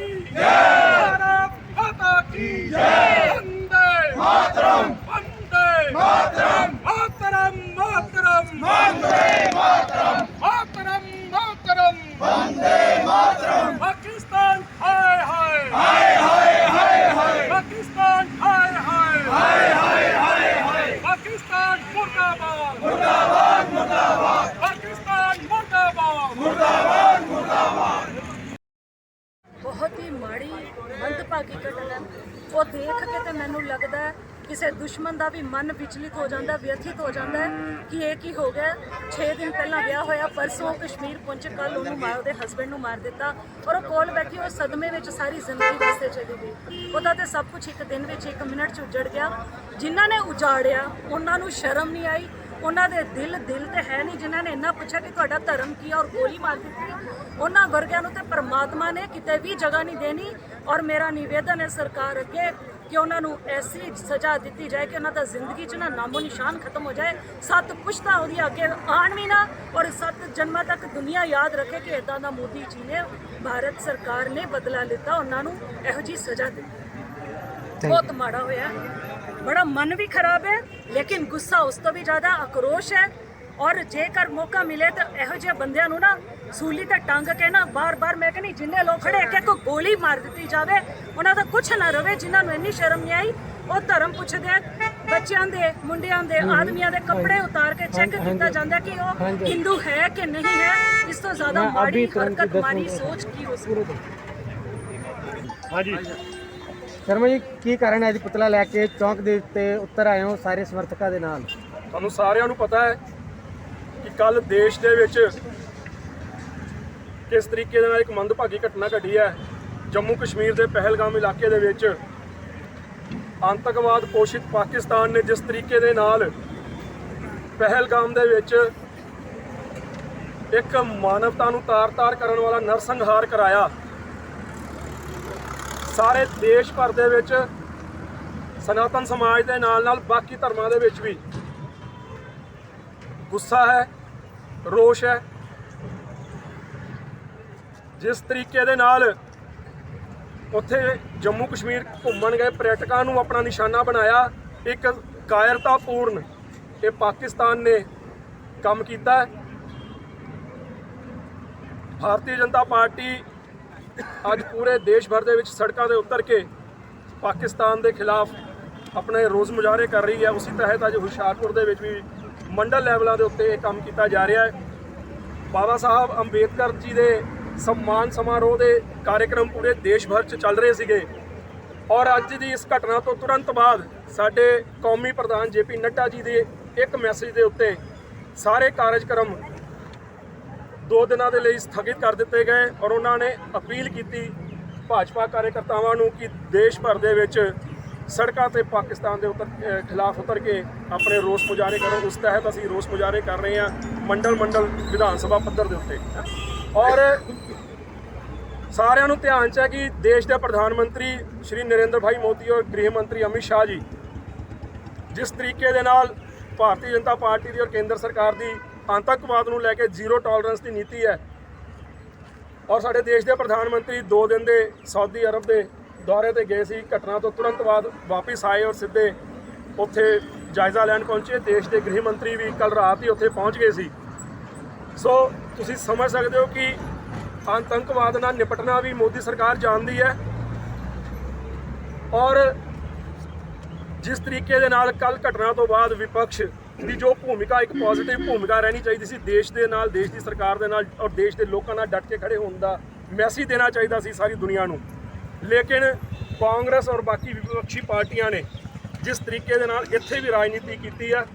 की जय भारत माता की जय ਘਟਨਾ ਉਹ ਦੇਖ ਕੇ ਤੇ ਮੈਨੂੰ ਲੱਗਦਾ ਕਿਸੇ ਦੁਸ਼ਮਣ ਦਾ ਵੀ ਮਨ ਵਿਚਲਿਤ ਹੋ ਜਾਂਦਾ, ਵਿਅਥਿਤ ਹੋ ਜਾਂਦਾ ਕਿ ਇਹ ਕੀ ਹੋ ਗਿਆ। 6 ਦਿਨ ਪਹਿਲਾਂ ਵਿਆਹ ਹੋਇਆ, ਪਰਸੋਂ ਕਸ਼ਮੀਰ ਪਹੁੰਚ ਕੱਲ ਉਹਨੂੰ ਮਾਰ ਉਹਦੇ ਹਸਬੰਡ ਨੂੰ ਮਾਰ ਦਿੱਤਾ ਔਰ ਉਹ ਕੋਲ ਬੈਠੀ ਉਹ ਸਦਮੇ ਵਿੱਚ ਸਾਰੀ ਜ਼ਿੰਦਗੀ ਵਾਸਤੇ ਚਲੀ ਗਈ। ਉਹਦਾ ਤੇ ਸਭ ਕੁਝ ਇੱਕ ਦਿਨ ਵਿੱਚ ਇੱਕ ਮਿੰਟ 'ਚ ਉਜੜ ਗਿਆ। ਜਿਨ੍ਹਾਂ ਨੇ ਉਜਾੜਿਆ, ਉਹਨਾਂ ਨੂੰ ਸ਼ਰਮ ਨਹੀਂ ਆਈ। ਉਹਨਾਂ ਦੇ ਦਿਲ ਦਿਲ ਤੇ ਹੈ ਨਹੀਂ ਜਿਨ੍ਹਾਂ ਨੇ ਇੰਨਾ ਪੁੱਛਿਆ ਕਿ ਤੁਹਾਡਾ ਧਰਮ ਕੀ ਹੈ ਔਰ ਗੋਲੀ ਮਾਰ ਦਿੱਤੀ। ਉਹਨਾਂ ਵਰਗਿਆਂ ਨੂੰ ਤੇ ਪਰਮਾਤਮਾ ਨੇ ਕਿਤੇ ਵੀ ਜਗ੍ਹਾ ਨਹੀਂ ਦੇਣੀ ਔਰ ਮੇਰਾ ਨਿਵੇਦਨ ਹੈ ਸਰਕਾਰ ਅੱਗੇ ਕਿ ਉਹਨਾਂ ਨੂੰ ਐਸੀ ਸਜ਼ਾ ਦਿੱਤੀ ਜਾਏ ਕਿ ਉਹਨਾਂ ਦਾ ਜ਼ਿੰਦਗੀ 'ਚ ਨਾ ਨਾਮੋ ਨਿਸ਼ਾਨ ਖਤਮ ਹੋ ਜਾਏ। ਸੱਤ ਪੁਸ਼ਤਾ ਉਹਦੀ ਅੱਗੇ ਆਣ ਵੀ ਨਾ ਔਰ ਸੱਤ ਜਨਮਾਂ ਤੱਕ ਦੁਨੀਆ ਯਾਦ ਰੱਖੇ ਕਿ ਇਦਾਂ ਦਾ ਮੋਦੀ ਜੀ ਨੇ ਭਾਰਤ ਸਰਕਾਰ ਨੇ ਬਦਲਾ ਲਿੱਤਾ ਉਹਨਾਂ ਨੂੰ ਇਹੋ ਜੀ ਸਜ਼ਾ ਦਿੱਤੀ। ਬਹੁਤ ਮਾੜਾ ਹੋਇਆ। ਬੜਾ ਮਨ ਵੀ ਖਰਾਬ ਹੈ। ਲੇਕਿਨ ਗੁੱਸਾ ਉਸ ਤੋਂ ਵੀ ਜ਼ਿਆਦਾ ਆਕਰੋਸ਼ ਹੈ ਔਰ ਜੇਕਰ ਮੌਕਾ ਮਿਲੇ ਤਾਂ ਇਹੋ ਜਿਹੇ ਬੰਦਿਆਂ ਨੂੰ ਨਾ ਸੂਲੀ ਤੇ ਟੰਗ ਕੇ ਨਾ ਬਾਰ-ਬਾਰ ਮੈਂ ਕਹਿੰਦੀ ਜਿੰਨੇ ਲੋਕ ਖੜੇ ਇੱਕ ਇੱਕ ਗੋਲੀ ਮਾਰ ਦਿੱਤੀ ਜਾਵੇ ਉਹਨਾਂ ਦਾ ਕੁਝ ਨਾ ਰਵੇ ਜਿਨ੍ਹਾਂ ਨੂੰ ਇੰਨੀ ਸ਼ਰਮ ਨਹੀਂ ਆਈ ਉਹ ਧਰਮ ਪੁੱਛਦੇ ਆ, ਬੱਚਿਆਂ ਦੇ ਮੁੰਡਿਆਂ ਦੇ ਆਦਮੀਆਂ ਦੇ ਕੱਪੜੇ ਉਤਾਰ ਕੇ ਚੈੱਕ ਕੀਤਾ ਜਾਂਦਾ ਕਿ ਉਹ ਹਿੰਦੂ ਹੈ ਕਿ ਨਹੀਂ ਹੈ ਇਸ ਤੋਂ ਜ਼ਿਆਦਾ ਮਾੜੀ ਹਰਕਤ ਮਾੜੀ ਸੋਚ ਕੀ ਹੋ ਸਕਦੀ ਹਾਂਜੀ। ਸ਼ਰਮਾ ਜੀ, ਕੀ ਕਾਰਨ ਹੈ ਅੱਜ ਪੁਤਲਾ ਲੈ ਕੇ ਚੌਂਕ ਦੇ ਉੱਤੇ ਉੱਤਰ ਆਏ ਹੋ ਸਾਰੇ ਸਮਰਥਕਾਂ ਦੇ ਨਾਲ? ਤੁਹਾਨੂੰ ਸਾਰਿਆਂ ਨੂੰ ਪਤਾ ਹੈ ਕਿ ਕੱਲ ਦੇਸ਼ ਦੇ ਵਿੱਚ ਕਿਸ ਤਰੀਕੇ ਦੇ ਨਾਲ ਇੱਕ ਮੰਦਭਾਗੀ ਘਟਨਾ ਘਟੀ ਹੈ। ਜੰਮੂ ਕਸ਼ਮੀਰ ਦੇ ਪਹਿਲਗਾਮ ਇਲਾਕੇ ਦੇ ਵਿੱਚ ਆਤੰਕਵਾਦ ਪੋਸ਼ਿਤ ਪਾਕਿਸਤਾਨ ਨੇ ਜਿਸ ਤਰੀਕੇ ਦੇ ਨਾਲ ਪਹਿਲਗਾਮ ਦੇ ਵਿੱਚ ਇੱਕ ਮਾਨਵਤਾ ਨੂੰ ਤਾਰ-ਤਾਰ ਕਰਨ ਵਾਲਾ ਨਰਸੰਹਾਰ ਕਰਾਇਆ ਸਾਰੇ ਦੇਸ਼ ਭਰ ਦੇ ਵਿੱਚ ਸਨਾਤਨ ਸਮਾਜ ਦੇ ਨਾਲ ਨਾਲ ਬਾਕੀ ਧਰਮਾਂ ਦੇ ਵਿੱਚ ਵੀ ਗੁੱਸਾ ਹੈ, ਰੋਸ਼ ਹੈ। ਜਿਸ ਤਰੀਕੇ ਦੇ ਨਾਲ ਉੱਥੇ ਜੰਮੂ ਕਸ਼ਮੀਰ ਘੁੰਮਣ ਗਏ ਪ੍ਰੈਕਟਿਕਾਂ ਨੂੰ ਆਪਣਾ ਨਿਸ਼ਾਨਾ ਬਣਾਇਆ, ਇੱਕ ਕਾਇਰਤਾਪੂਰਨ ਇਹ ਪਾਕਿਸਤਾਨ ਨੇ ਕੰਮ ਕੀਤਾ। ਹੈ ਭਾਰਤੀ ਜਨਤਾ ਪਾਰਟੀ ਅੱਜ ਪੂਰੇ ਦੇਸ਼ ਭਰ ਦੇ ਵਿੱਚ ਸੜਕਾਂ ਦੇ ਉਤਰ ਕੇ ਪਾਕਿਸਤਾਨ ਦੇ ਖਿਲਾਫ ਆਪਣੇ ਰੋਜ਼ ਮੁਜ਼ਾਹਰੇ ਕਰ ਰਹੀ ਹੈ। ਉਸੇ ਤਹਿਤ ਅੱਜ ਹੁਸ਼ਿਆਰਪੁਰ ਦੇ ਵਿੱਚ ਵੀ ਮੰਡਲ ਲੈਵਲਾਂ ਦੇ ਉੱਤੇ ਇਹ ਕੰਮ ਕੀਤਾ ਜਾ ਰਿਹਾ ਹੈ। ਬਾਬਾ ਸਾਹਿਬ ਅੰਬੇਦਕਰ ਜੀ ਦੇ ਸਨਮਾਨ ਸਮਾਰੋਹ ਦੇ ਕਾਰਜਕ੍ਰਮ ਪੂਰੇ ਦੇਸ਼ ਭਰ 'ਚ ਚੱਲ ਰਹੇ ਸੀਗੇ। ਔਰ ਅੱਜ ਦੀ ਇਸ ਘਟਨਾ ਤੋਂ ਤੁਰੰਤ ਬਾਅਦ ਸਾਡੇ ਕੌਮੀ ਪ੍ਰਧਾਨ ਜੇਪੀ ਨੱਡਾ ਜੀ ਦੇ ਇੱਕ ਮੈਸੇਜ ਦੇ ਉੱਤੇ ਸਾਰੇ ਕਾਰਜਕ੍ਰਮ ਦੋ ਦਿਨਾਂ ਦੇ ਲਈ ਸਥਗਿਤ ਕਰ ਦਿੱਤੇ ਗਏ ਔਰ ਉਹਨਾਂ ਨੇ ਅਪੀਲ ਕੀਤੀ ਭਾਜਪਾ ਕਾਰਜਕਰਤਾਵਾਂ ਨੂੰ ਕਿ ਦੇਸ਼ ਭਰ ਦੇ ਵਿੱਚ ਸੜਕਾਂ ਤੇ ਪਾਕਿਸਤਾਨ ਦੇ ਉੱਤਰ ਖਿਲਾਫ ਉਤਰ ਕੇ ਆਪਣੇ ਰੋਸ ਮੁਜ਼ਾਹਰੇ ਕਰੋ ਉਸ ਤਹਿਤ ਅਸੀਂ ਰੋਸ ਮੁਜ਼ਾਹਰੇ ਕਰ ਰਹੇ ਹਾਂ ਮੰਡਲ ਮੰਡਲ ਵਿਧਾਨ ਸਭਾ ਪੱਧਰ ਦੇ ਉੱਤੇ। ਔਰ ਸਾਰਿਆਂ ਨੂੰ ਧਿਆਨ ਚ ਹੈ ਕਿ ਦੇਸ਼ ਦੇ ਪ੍ਰਧਾਨ ਮੰਤਰੀ ਸ਼੍ਰੀ ਨਰਿੰਦਰ ਭਾਈ ਮੋਦੀ ਔਰ ਗ੍ਰਹਿ ਮੰਤਰੀ ਅਮਿਤ ਸ਼ਾਹ ਜੀ, ਜਿਸ ਤਰੀਕੇ ਦੇ ਨਾਲ ਭਾਰਤੀ ਜਨਤਾ ਪਾਰਟੀ ਦੀ ਔਰ ਕੇਂਦਰ ਸਰਕਾਰ ਦੀ ਆਤੰਕਵਾਦ ਨੂੰ ਲੈ ਕੇ ਜ਼ੀਰੋ ਟੋਲਰੈਂਸ ਦੀ ਨੀਤੀ ਹੈ। ਔਰ ਸਾਡੇ ਦੇਸ਼ ਦੇ ਪ੍ਰਧਾਨ ਮੰਤਰੀ 2 ਦਿਨ ਦੇ ਸਾਊਦੀ ਅਰਬ ਦੇ ਦੌਰੇ ਤੇ ਗਏ ਸੀ। ਘਟਨਾ ਤੋਂ ਤੁਰੰਤ ਬਾਅਦ ਵਾਪਸ ਆਏ ਔਰ ਸਿੱਧੇ ਉੱਥੇ ਜਾਇਜ਼ਾ ਲੈਣ ਪਹੁੰਚੇ। ਦੇਸ਼ ਦੇ ਗ੍ਰਹਿ ਮੰਤਰੀ ਵੀ ਕੱਲ ਰਾਤ ਹੀ ਉੱਥੇ ਪਹੁੰਚ ਗਏ ਸੀ। ਸੋ ਤੁਸੀਂ ਸਮਝ ਸਕਦੇ ਹੋ ਕਿ ਆਤੰਕਵਾਦ ਨਾਲ ਨਿਪਟਣਾ ਵੀ ਮੋਦੀ ਸਰਕਾਰ ਜਾਣਦੀ ਹੈ। ਔਰ ਜਿਸ ਤਰੀਕੇ ਦੇ ਨਾਲ ਕੱਲ ਘਟਨਾ ਤੋਂ ਬਾਅਦ ਵਿਪਕਸ਼ ਦੀ ਜੋ ਭੂਮਿਕਾ, ਇੱਕ ਪੋਜ਼ਿਟਿਵ ਭੂਮਿਕਾ ਰਹਿਣੀ ਚਾਹੀਦੀ ਸੀ ਦੇਸ਼ ਦੇ ਨਾਲ, ਦੇਸ਼ ਦੀ ਸਰਕਾਰ ਦੇ ਨਾਲ ਔਰ ਦੇਸ਼ ਦੇ ਲੋਕਾਂ ਨਾਲ ਡਟ ਕੇ ਖੜੇ ਹੋਣ ਦਾ ਮੈਸੇਜ ਦੇਣਾ ਚਾਹੀਦਾ ਸੀ ਸਾਰੀ ਦੁਨੀਆ ਨੂੰ। ਲੇਕਿਨ ਕਾਂਗਰਸ ਔਰ ਬਾਕੀ ਵਿਪਕਸ਼ੀ ਪਾਰਟੀਆਂ ਨੇ ਜਿਸ ਤਰੀਕੇ ਦੇ ਨਾਲ ਇੱਥੇ ਵੀ ਰਾਜਨੀਤੀ ਕੀਤੀ ਹੈ